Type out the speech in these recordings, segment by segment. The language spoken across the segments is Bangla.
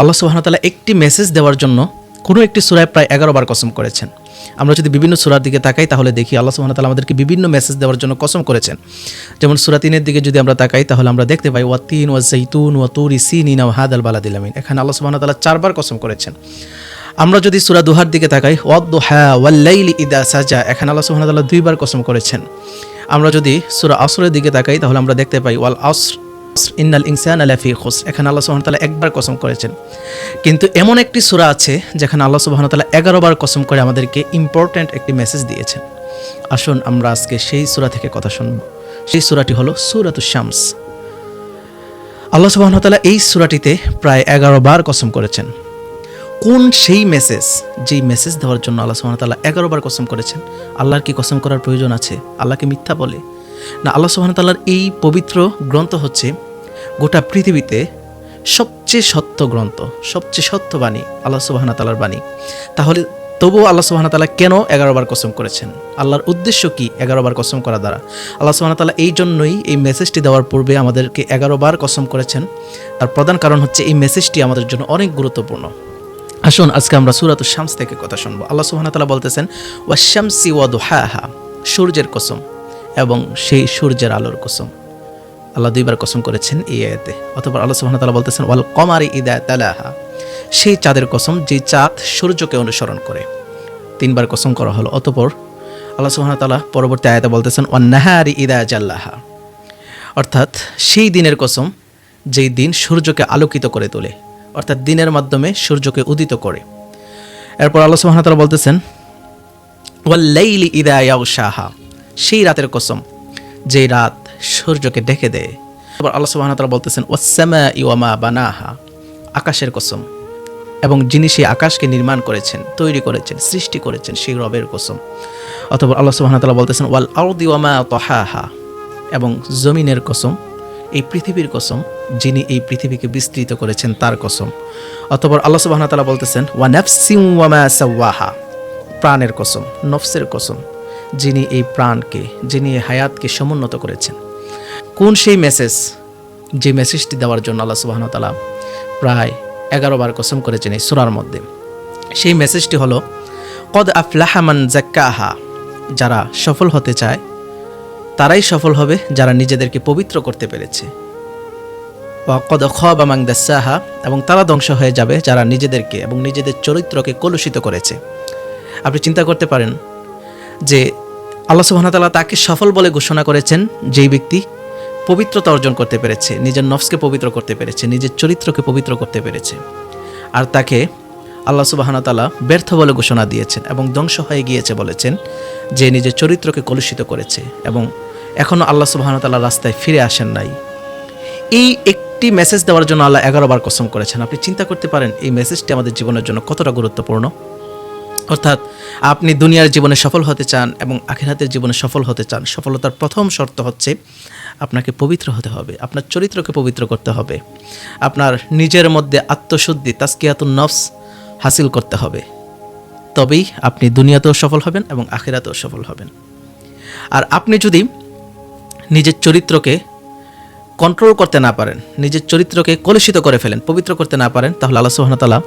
আল্লাহ সুবাহতাল্লাহ একটি মেসেজ দেওয়ার জন্য কোনো একটি সুরায় প্রায় এগারো বার কসম করেছেন। আমরা যদি বিভিন্ন সুরার দিকে তাকাই তাহলে দেখি আল্লাহ সুবাহতাল্লাহ আমাদেরকে বিভিন্ন মেসেজ দেওয়ার জন্য কসম করেছেন। যেমন সুরা তিনের দিকে যদি আমরা তাকাই তাহলে আমরা দেখতে পাই, ওয়া তিন, ওয়া জৈতুন ওয়া তুরি সিন ও হাদ আল বালাদিলামিন এখানে আল্লাহ সুবাহতাল্লাহ চারবার কসম করেছেন। আমরা যদি সুরা দুহার দিকে তাকাই ওয়াদ্দু হ্যা ওয়াল্লাইলি ইদা সাজা, এখানে আল্লাহ সুবাহতাল্লাহ দুইবার কসম করেছেন। আমরা যদি সুরা আসরের দিকে তাকাই তাহলে আমরা দেখতে পাই, ওয়াল আসর ইন্নাল ইনসান আলাফি খুস এখানে আল্লাহ সুবহানাহু তাআলা একবার কসম করেছেন। কিন্তু এমন একটি সূরা আছে, যেখানে আল্লাহ সুবহানাহু তাআলা 11 বার কসম করে আমাদেরকে ইম্পর্ট্যান্ট একটি মেসেজ দিয়েছেন। আসুন আমরা আজকে সেই সূরা থেকে কথা শুনব। সেই সূরাটি হলো সূরাতুশ শামস। আল্লাহ সুবহানাহু তাআলা এই সূরাটিতে প্রায় 11 বার কসম করেছেন। কোন সেই মেসেজ যেই মেসেজ দেওয়ার জন্য আল্লাহ সুবহানাহু তাআলা 11 বার কসম করেছেন? আল্লাহর কি কসম করার প্রয়োজন আছে? আল্লাহকে মিথ্যা বলে? না, আল্লাহ সুবহানাহু তাআলার এই পবিত্র গ্রন্থ হচ্ছে গোটা পৃথিবীতে সবচেয়ে সত্য গ্রন্থ, সবচেয়ে সত্য বাণী, আল্লাহ সুবহানাহু তাআলার বাণী। তাহলে তবুও আল্লাহ সুবহানাহু তাআলা কেন এগারো বার কসম করেছেন? আল্লাহর উদ্দেশ্য কি এগারো বার কসম করা দ্বারা? আল্লাহ সুবহানাহু তাআলা এই জন্যই এই মেসেজটি দেওয়ার পূর্বে আমাদেরকে এগারো বার কসম করেছেন। তার প্রধান কারণ হচ্ছে এই মেসেজটি আমাদের জন্য অনেক গুরুত্বপূর্ণ। আসুন, আজকে আমরা সুরাত শামস থেকে কথা শুনব। আল্লাহ সুবহানাহু তাআলা বলতেছেন ওয়াশামসি ওয়া দুহাহা সূর্যের কসম। এবং সেই সূর্যের আলোর কসম। আল্লাহ দুইবার কসম করেছেন এই আয়াতে। অথবা আল্লাহ সুবহানাহু তাআলা বলতেছেন, ওয়াল কমারি ইদা তালাহা। সেই চাঁদের কসম যে চাঁদ সূর্যকে অনুসরণ করে। তিনবার কসম করা হলো। অতপর আল্লাহ সুবহানাহু তাআলা পরবর্তী আয়াতে বলতেছেন, ওয়ান নাহারি ইদা জাল্লাহা। অর্থাৎ সেই দিনের কসম যেই দিন সূর্যকে আলোকিত করে তোলে। অর্থাৎ দিনের মাধ্যমে সূর্যকে উদিত করে। এরপর আল্লাহ সুবহানাহু তাআলা বলতেছেন ওয়াল্লাইলি ইদা ইয়াগশাহা। সেই রাতের কসম যে রাত সূর্যকে ঢেকে দেয়। আবার আল্লাহ সুবহানাহু তাআলা বলতেছেন ওয়াসসামা ইওয়ামা বানাহা। আকাশের কসম। এবং যিনি সেই আকাশকে নির্মাণ করেছেন, তৈরি করেছেন, সৃষ্টি করেছেন, সেই রবের কসম। অথবা আল্লাহ তাআলা বলতেছেন, ওয়াল আরদি ওয়ামা তাহাহা। এবং জমিনের কসম, এই পৃথিবীর কসম, যিনি এই পৃথিবীকে বিস্তৃত করেছেন, তার কসম। অতপর আল্লাহ তাআলা বলতেছেন, ওয়া নাফসিম ওয়ামা সাওয়াহা। প্রাণের কসম, নফসের কসম। যিনি এই প্রাণকে, যিনি এই হায়াতকে সমুন্নত করেছেন। কোন সেই মেসেজ যে মেসেজটি দেওয়ার জন্য আল্লাহ সুবাহন তালা প্রায় এগারো বার কসম করেছেন এই সুরার মধ্যে? সেই মেসেজটি হলো, কদ আফলাহামান জাক্কাহা যারা সফল হতে চায়, তারাই সফল হবে যারা নিজেদেরকে পবিত্র করতে পেরেছে। কদ খামাং দাসাহা, এবং তারা ধ্বংস হয়ে যাবে যারা নিজেদেরকে এবং নিজেদের চরিত্রকে কলুষিত করেছে। আপনি চিন্তা করতে পারেন যে আল্লাহ সুবাহতাল্লাহ তাকে সফল বলে ঘোষণা করেছেন যেই ব্যক্তি পবিত্রতা অর্জন করতে পেরেছে, নিজের নফসকে পবিত্র করতে পেরেছে, নিজের চরিত্রকে পবিত্র করতে পেরেছে। আর তাকে আল্লাহ সুবাহতাল্লাহ ব্যর্থ বলে ঘোষণা দিয়েছেন এবং ধ্বংস হয়ে গিয়েছে বলেছেন যে নিজের চরিত্রকে কলুষিত করেছে এবং এখনও আল্লাহ সুবাহতাল্লাহ রাস্তায় ফিরে আসেন নাই। এই একটি মেসেজ দেওয়ার জন্য আল্লাহ এগারো বার কসম করেছেন। আপনি চিন্তা করতে পারেন, এই মেসেজটি আমাদের জীবনের জন্য কতটা গুরুত্বপূর্ণ? অর্থাৎ আপনি দুনিয়ার জীবনে সফল হতে চান এবং আখিরাতের জীবনে সফল হতে চান। সফলতার প্রথম শর্ত হচ্ছে আপনাকে পবিত্র হতে হবে, আপনার চরিত্রকে পবিত্র করতে হবে, আপনার নিজের মধ্যে আত্মশুদ্ধি তাস্কিয়াতুন নফস হাসিল করতে হবে। তবেই আপনি দুনিয়াতেও সফল হবেন এবং আখিরাতেও সফল হবেন। আর আপনি যদি নিজের চরিত্রকে কন্ট্রোল করতে না পারেন, নিজের চরিত্রকে কলুষিত করে ফেলেন, পবিত্র করতে না পারেন, তাহলে আল্লাহ সুহামতাল্লাহ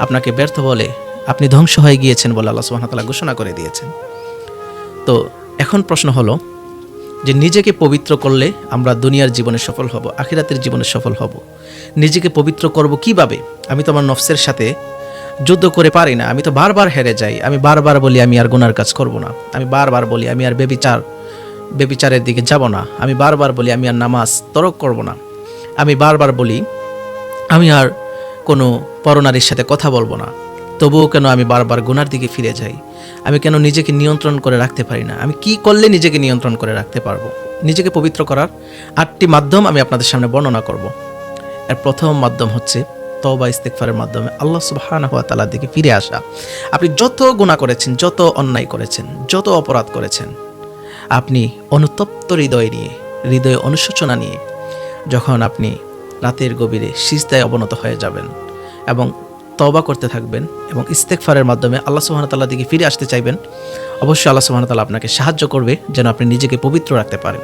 আপনাকে ব্যর্থ বলে আপনি ধ্বংস হয়ে গিয়েছেন বলে আল্লাহ সুহামতাল্লাহ ঘোষণা করে দিয়েছেন। তো এখন প্রশ্ন হলো যে নিজেকে পবিত্র করলে আমরা দুনিয়ার জীবনে সফল হব, আখিরাতের জীবনে সফল হব। নিজেকে পবিত্র করব কীভাবে? আমি তো আমার নফসের সাথে যুদ্ধ করে পারি না, আমি তো বারবার হেরে যাই, আমি বারবার বলি আমি আর গুনার কাজ করব না, আমি বারবার বলি আমি আর বেবিচার বেবিচারের দিকে যাব না, আমি বারবার বলি আমি আর নামাজ তরক করব না, আমি বারবার বলি আমি আর কোনো পরনারীর সাথে কথা বলব না। তবুও কেন আমি বারবার গুনার দিকে ফিরে যাই? আমি কেন নিজেকে নিয়ন্ত্রণ করে রাখতে পারি না? আমি কি করলে নিজেকে নিয়ন্ত্রণ করে রাখতে পারব? নিজেকে পবিত্র করার আটটি মাধ্যম আমি আপনাদের সামনে বর্ণনা করব। এর প্রথম মাধ্যম হচ্ছে তবা ইস্তেকফারের মাধ্যমে আল্লাহ সুবহানাহু ওয়া তাআলার দিকে ফিরে আসা। আপনি যত গুনাহ করেছেন, যত অন্যায় করেছেন, যত অপরাধ করেছেন, আপনি অনুতপ্ত হৃদয় নিয়ে, হৃদয়ে অনুশোচনা নিয়ে যখন আপনি রাতের গভীরে সিজদায় অবনত হয়ে যাবেন এবং তবা করতে থাকবেন এবং ইস্তেকফারের মাধ্যমে আল্লাহ সুহানতাল্লাহ দিকে ফিরে আসতে চাইবেন, অবশ্যই আল্লাহ সুহানতাল্লাহ আপনাকে সাহায্য করবে যেন আপনি নিজেকে পবিত্র রাখতে পারেন।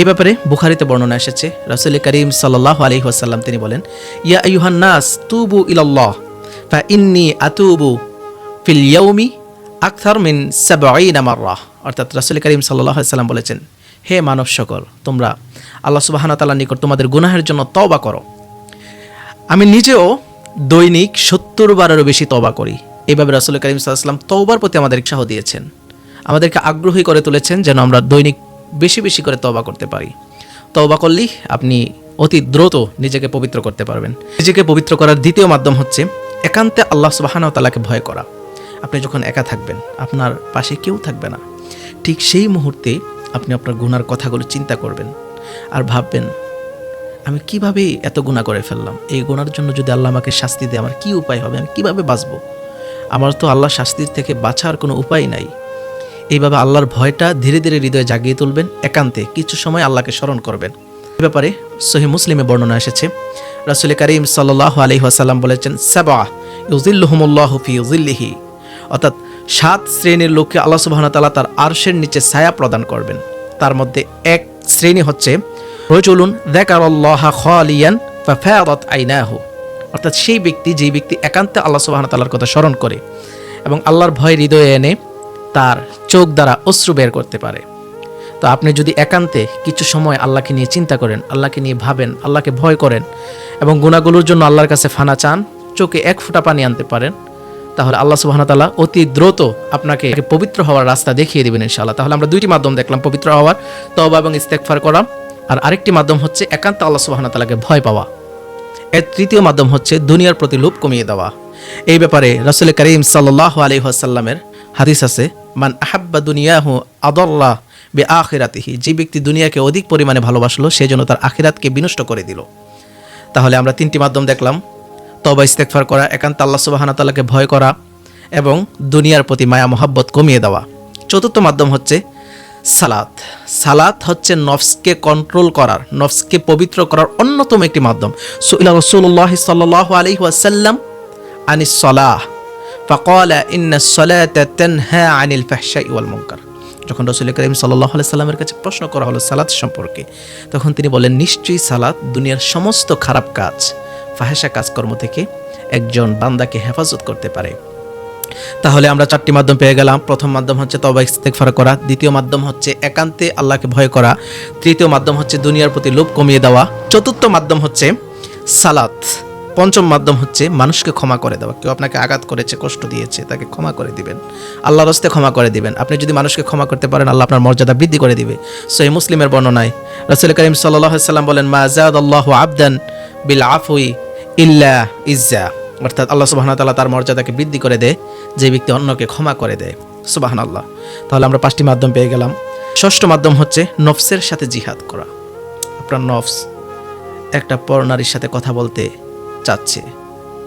এই ব্যাপারে বুখারিতে বর্ণনা এসেছে, রাসুল করিম সাল্লাহ আলী ওয়াসাল্লাম তিনি বলেন, ইয়া ইউহান নাস, তুবু ইলাল্লাহ, ফা ইন্নি আতুবু ফিল ইয়াউমি আকথার মিন সাবঈনা মাররাহ অর্থাৎ রাসুল করিম সাল্লাহ সাল্লাম বলেছেন, হে মানব সকল, তোমরা আল্লাহ সুবাহানা তাআলার নিকট তোমাদের গুনাহের জন্য তওবা করো। আমি নিজেও দৈনিক সত্তর বারেরও বেশি তবা করি। এভাবে রাসুল করিম সাল্লাম তওবার প্রতি আমাদের উৎসাহ দিয়েছেন। আমাদেরকে আগ্রহী করে তুলেছেন যেন আমরা দৈনিক বেশি বেশি করে তবা করতে পারি। তওবা করলেই আপনি অতি দ্রুত নিজেকে পবিত্র করতে পারবেন। নিজেকে পবিত্র করার দ্বিতীয় মাধ্যম হচ্ছে একান্তে আল্লাহ সুবাহানা তালাকে ভয় করা। আপনি যখন একা থাকবেন, আপনার পাশে কেউ থাকবে না। ঠিক সেই মুহূর্তে আপনি আপনার গুনার কথাগুলো চিন্তা করবেন আর ভাববেন আমি কীভাবে এত গুণা করে ফেললাম? এই গুণার জন্য যদি আল্লাহ আমাকে শাস্তি দেয়, আমার কি উপায় হবে? আমি কীভাবে বাঁচবো? আমার তো আল্লাহ শাস্তির থেকে বাঁচার কোনো উপায় নাই। এইভাবে আল্লাহর ভয়টা ধীরে ধীরে হৃদয়ে জাগিয়ে তুলবেন, একান্তে কিছু সময় আল্লাহকে স্মরণ করবেন। এ ব্যাপারে সহি মুসলিমে বর্ণনা এসেছে। রাসুল করিম সাল্লাহ আলহি আসাল্লাম বলেছেন সাবা ইউজিল্লুহমুল্লাহ ফি ইউজিল্লিহি অর্থাৎ সাত শ্রেণির লোককে আল্লাহ সুবাহ তালা তার আরশের নিচে ছায়া প্রদান করবেন। তার মধ্যে এক শ্রেণি হচ্ছে রজুলুন ফাফায়াত আইনাহু। অর্থাৎ সেই ব্যক্তি, যেই ব্যক্তি একান্তে আল্লাহ সুবাহ তাল্লার কথা স্মরণ করে এবং আল্লাহর ভয় হৃদয়ে এনে তার চোখ দ্বারা অশ্রু বের করতে পারে। তো আপনি যদি একান্তে কিছু সময় আল্লাহকে নিয়ে চিন্তা করেন, আল্লাহকে নিয়ে ভাবেন, আল্লাহকে ভয় করেন এবং গুণাগুলোর জন্য আল্লাহর কাছে ফানা চান, চোখে এক ফোঁটা পানি আনতে পারেন, তাহলে আল্লাহ সুবাহতাল্লাহ অতি দ্রুত আপনাকে পবিত্র হওয়ার রাস্তা দেখিয়ে দেবেন ইনশাআল্লাহ। তাহলে আমরা দুইটি মাধ্যম দেখলাম, পবিত্র হওয়ার তবা এবং ইস্তেকফার করা। আর আরেকটি মাধ্যম হচ্ছে একান্ত আল্লাহ সুবাহতাল্লাহকে ভয় পাওয়া। এর তৃতীয় মাধ্যম হচ্ছে দুনিয়ার প্রতি লোভ কমিয়ে দেওয়া। এই ব্যাপারে রাসুল করিম সাল্লাহ আলি আসাল্লামের হাদিস আছে, মান আহাব্বা দুনিয়াহু আদল্লাহ বে আখিরাতিহি যে ব্যক্তি দুনিয়াকে অধিক পরিমাণে ভালোবাসলো সেই জন্য তার আখিরাতকে বিনষ্ট করে দিল। তাহলে আমরা তিনটি মাধ্যম দেখলাম। তবা ইস্তেকফার করা, একান্ত আল্লাহ সুবাহানা তাল্লাহকে ভয় করা এবং দুনিয়ার প্রতি মায়া মহাব্বত কমিয়ে দেওয়া। চতুর্থ মাধ্যম হচ্ছে সালাত। সালাত হচ্ছে নফসকে কন্ট্রোল করার, নফসকে পবিত্র করার অন্যতম একটি মাধ্যম। সুইলা রসুল্লাহ সাল্লাহ আলি ওয়াসাল্লাম আনি সলাহ, ফকলা ইন্না তানহা আনিল ফাহশাই ওয়াল মুনকার। যখন রসুল করিম সাল্লাহ সাল্লামের কাছে প্রশ্ন করা হলো সালাত সম্পর্কে, তখন তিনি বলেন নিশ্চয়ই সালাত দুনিয়ার সমস্ত খারাপ কাজ ফাহেসা কাজকর্ম থেকে একজন বান্দাকে হেফাজত করতে পারে। তাহলে আমরা চারটি মাধ্যম পেয়ে গেলাম। প্রথম মাধ্যম হচ্ছে তবা ইস্তেকফার করা। দ্বিতীয় মাধ্যম হচ্ছে একান্তে আল্লাহকে ভয় করা। তৃতীয় মাধ্যম হচ্ছে দুনিয়ার প্রতি লোভ কমিয়ে দেওয়া। চতুর্থ মাধ্যম হচ্ছে সালাত। পঞ্চম মাধ্যম হচ্ছে মানুষকে ক্ষমা করে দেওয়া। কেউ আপনাকে আঘাত করেছে, কষ্ট দিয়েছে, তাকে ক্ষমা করে দিবেন। আল্লাহর হস্তে ক্ষমা করে দিবেন। আপনি যদি মানুষকে ক্ষমা করতে পারেন, আল্লাহ আপনার মর্যাদা বৃদ্ধি করে দিবে। সো এই মুসলিমের বর্ণনায় রসুল করিম সাল্লাহ সাল্লাম বলেন, মা জাদ আল্লাহ আবদান বিল আফুই ইল্লা ইজ্জা। অর্থাৎ আল্লাহ সুবাহ তাল্লাহ তার মর্যাদাকে বৃদ্ধি করে দেয়, যে ব্যক্তি অন্যকে ক্ষমা করে দেয়। সুবাহান আল্লাহ তাহলে আমরা পাঁচটি মাধ্যম পেয়ে গেলাম। ষষ্ঠ মাধ্যম হচ্ছে নফসের সাথে জিহাদ করা। আপনার নফস একটা পর নারীর সাথে কথা বলতে চাচ্ছে।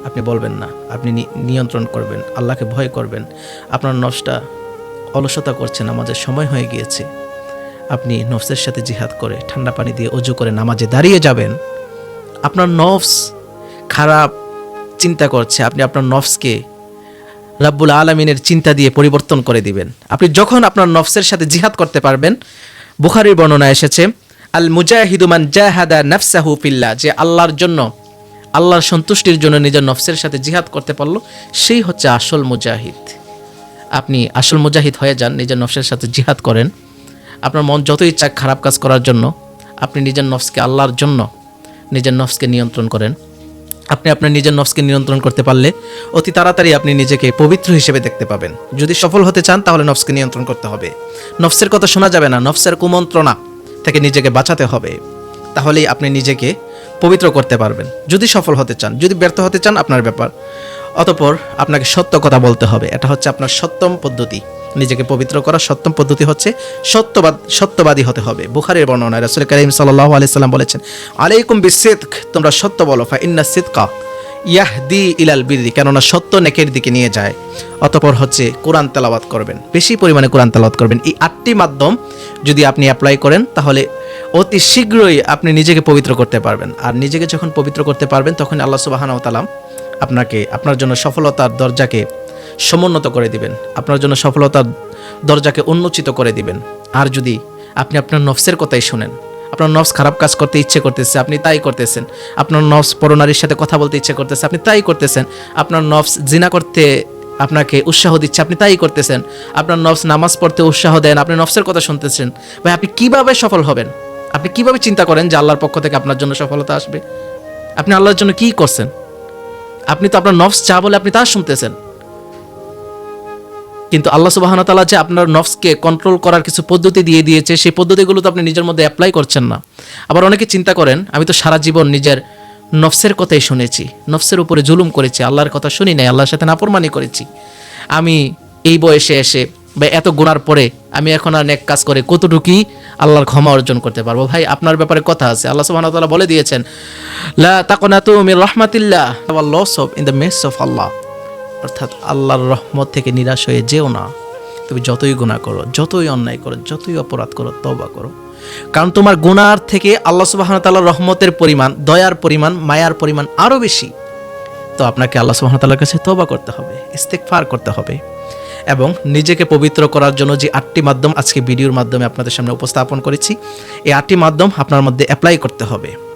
আপনি বলবেন না, আপনি নিয়ন্ত্রণ করবেন, আল্লাহকে ভয় করবেন। আপনার নফসটা অলসতা করছে, নামাজের সময় হয়ে গিয়েছে। আপনি নফসের সাথে জিহাদ করে, ঠান্ডা পানি দিয়ে অজু করে নামাজে দাঁড়িয়ে যাবেন। আপনার নফস খারাপ চিন্তা করছে, আপনি আপনার নফসকে রাব্বুল আলমিনের চিন্তা দিয়ে পরিবর্তন করে দিবেন। আপনি যখন আপনার নফসের সাথে জিহাদ করতে পারবেন, বুখারির বর্ণনা এসেছে, আল মুজাহিদুমান জাহাদা নাফসাহু ফিল্লাহ, যে আল্লাহর জন্য, আল্লাহর সন্তুষ্টির জন্য নিজের নফসের সাথে জিহাদ করতে পারল, সেই হচ্ছে আসল মুজাহিদ। আপনি আসল মুজাহিদ হয়ে যান, নিজের নফসের সাথে জিহাদ করেন। আপনার মন যত ইচ্ছা খারাপ কাজ করার জন্য, আপনি নিজের নফসকে আল্লাহর জন্য, নিজের নফসকে নিয়ন্ত্রণ করেন। আপনি আপনার নিজের নফসকে নিয়ন্ত্রণ করতে পারলে অতি তাড়াতাড়ি আপনি নিজেকে পবিত্র হিসেবে দেখতে পাবেন। যদি সফল হতে চান, তাহলে নফসকে নিয়ন্ত্রণ করতে হবে। নফসের কথা শোনা যাবে না, নফসের কুমন্ত্রণা থেকে নিজেকে বাঁচাতে হবে। তাহলেই আপনি নিজেকে পবিত্র করতে পারবেন। যদি সফল হতে চান, যদি ব্যর্থ হতে চান, আপনার ব্যাপার। অতপর আপনাকে সত্য কথা বলতে হবে। এটা হচ্ছে আপনার সত্যম পদ্ধতি। নিজেকে পবিত্র করার সত্যম পদ্ধতি হচ্ছে সত্যবাদ, সত্যবাদী হতে হবে। বুখারের বর্ণনায় রাসুল করিম সাল্লাহ আলাইসাল্লাম বলেছেন, আলাইকুম বিসিদ্ক, তোমরা সত্য বলো ফা ইন্না সিদ্কা ইয়াহদি ইলাল বিরদি কেননা সত্য নেকের দিকে নিয়ে যায়। অতপর হচ্ছে কোরআন তেলাওয়াত করবেন। বেশি পরিমাণে কোরআন তেলাওয়াত করবেন। এই আটটি মাধ্যম যদি আপনি অ্যাপ্লাই করেন, তাহলে অতি শীঘ্রই আপনি নিজেকে পবিত্র করতে পারবেন। আর নিজেকে যখন পবিত্র করতে পারবেন তখন আল্লাহ সুবাহানাও তালাম আপনাকে, আপনার জন্য সফলতার দরজাকে সমুন্নত করে দিবেন। আপনার জন্য সফলতার দরজাকে উন্মোচিত করে দিবেন। আর যদি আপনি আপনার নফসের কথাই শুনেন, আপনার নফস খারাপ কাজ করতে ইচ্ছে করতেছে, আপনি তাই করতেছেন। আপনার নফস পরনারীর সাথে কথা বলতে ইচ্ছে করতেছে, আপনি তাই করতেছেন। আপনার নফস জিনা করতে আপনাকে উৎসাহ দিচ্ছে, আপনি তাই করতেছেন। আপনার নফস নামাজ পড়তে উৎসাহ দেন, আপনি নফসের কথা শুনতেছেন। ভাই, আপনি কীভাবে সফল হবেন? আপনি কীভাবে চিন্তা করেন যে আল্লাহর পক্ষ থেকে আপনার জন্য সফলতা আসবে? আপনি আল্লাহর জন্য কি করছেন? আপনি তো আপনার নফস যা বলে আপনি তা শুনতেছেন। কিন্তু আল্লাহ সুবাহন তালা যে আপনার নফসকে কন্ট্রোল করার কিছু পদ্ধতি দিয়ে দিয়েছে, সেই পদ্ধতিগুলো তো আপনি নিজের মধ্যে অ্যাপ্লাই করছেন না। আবার অনেকে চিন্তা করেন, আমি তো সারা জীবন নিজের নফসের কথাই শুনেছি, নফসের উপরে জুলুম করেছি, আল্লাহর কথা শুনি নাই, আল্লাহর সাথে নাপরমানি করেছি। আমি এই বয়সে এসে বা এত গুণার পরে আমি এখন আর নেক কাজ করে কতটুকুই আল্লাহর ক্ষমা অর্জন করতে পারব? ভাই, আপনার ব্যাপারে কথা আছে। আল্লাহ সুবহানাহু বলে দিয়েছেন, লা তাকনাতু মির রাহমাতিল্লাহ। Lose hope in the mercy of Allah অর্থাৎ আল্লাহর রহমত থেকে নিরাশ হয়ে যেও না। তুমি যতই গুণা করো, যতই অন্যায় করো, যতই অপরাধ করো তবা করো। কারণ তোমার গুনার থেকে আল্লাহ সুবাহন তাল্লাহ রহমতের পরিমাণ, দয়ার পরিমাণ, মায়ার পরিমাণ আরও বেশি। তো আপনাকে আল্লাহ সুবাহন তাল্লার কাছে তবা করতে হবে ইস্তেকফার করতে হবে। এবং নিজেকে পবিত্র করার জন্য যে আটটি মাধ্যম আজকে ভিডিওর মাধ্যমে আপনাদের সামনে উপস্থাপন করেছি, এই আটটি মাধ্যম আপনার মধ্যে অ্যাপ্লাই করতে হবে।